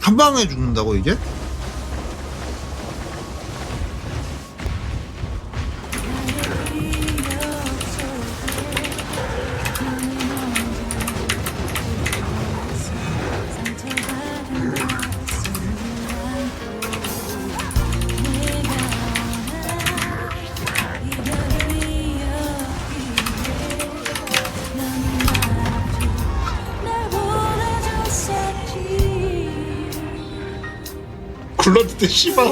한 방에 죽는다고 이게? 굴러듣듯 씨발